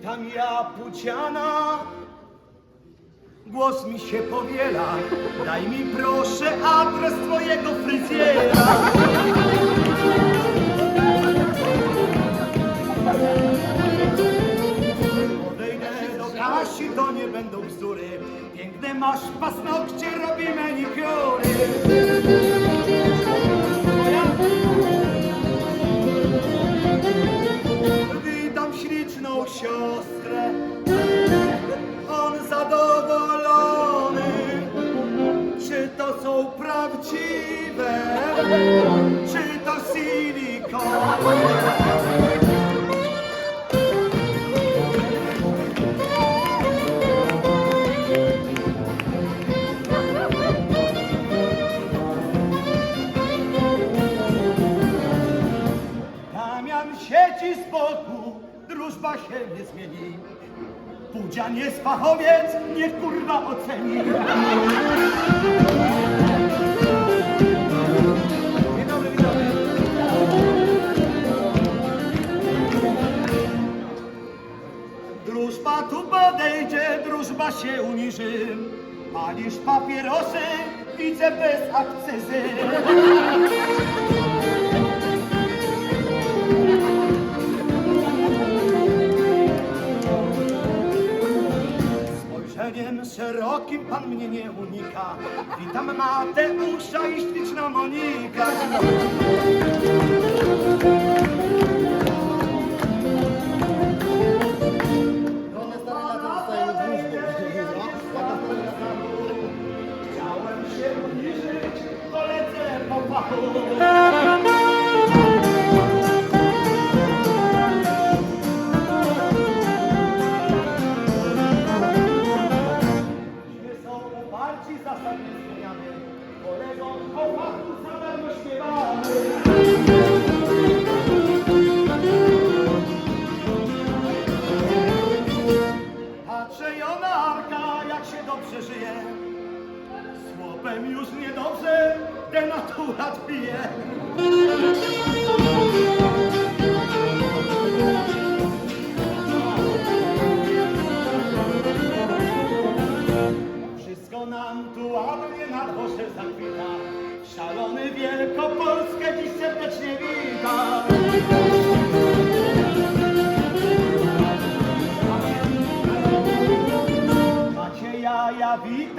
Witam ja Puciana. Głos mi się powiela. Daj mi proszę adres twojego fryzjera. Podejdę do Kasi, to nie będą bzdury. Piękne masz paznokcie, robi manikury. Siostrę. On zadowolony. Czy to są prawdziwe? Czy to silikon? Sieci z boku, drużba się nie zmieni. Pudzian jest fachowiec, niech kurwa oceni. Drużba tu podejdzie, drużba się uniży. Palisz papierosy, widzę bez akcyzy. Spojrzeniem szerokim pan mnie nie unika. Witam Mateusza i śliczna Monika. Chciałem się po. Słopem już niedobrze, denaturat pije. Wszystko nam tu ładnie na dworze zakwita. Szalony Wielkopolskę dziś serdecznie wita.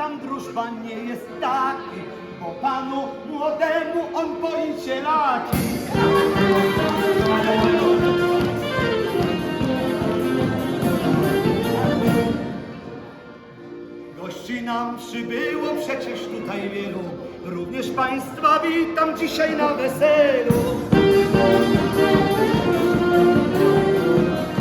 Ja witam, drużba nie jest taki, bo panu młodemu on boi się laki. Gości nam przybyło przecież tutaj wielu, również państwa witam dzisiaj na weselu.